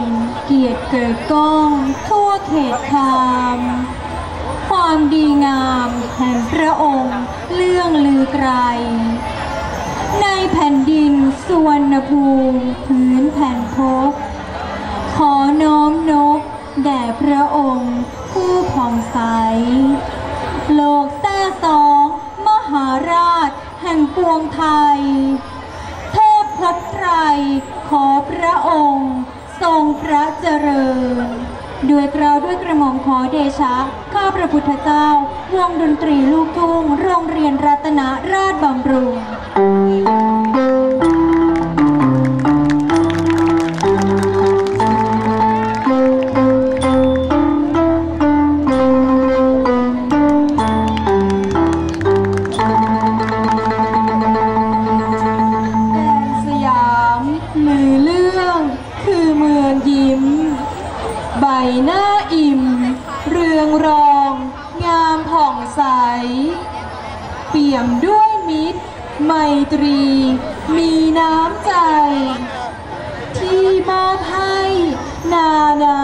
เด่นเกียรติเกิดก้อง ทั่วเขตคาม ความดีงามแห่งพระองค์เลื่องลือไกล ในแผ่นดินสุวรรณภูมิพื้นแผ่นพบขอน้อมนบแด่พระองค์ผู้ผ่องใส โลกแท้สอง มหาราชแห่งปวงไทย เทพพระไตรขอพระองค์ ระเจริญ ด้วยเกราวด้วยกระหม่อมขอเดชะ ข้าพระพุทธเจ้าวงดนตรีลูกทุ่ง โรงเรียนรัตนราชบำรุง หน้าอิ่ม เรืองรอง งามผ่องใส เปี่ยมด้วยมิตร ไมตรี มีน้ำใจ ที่มอบให้นานา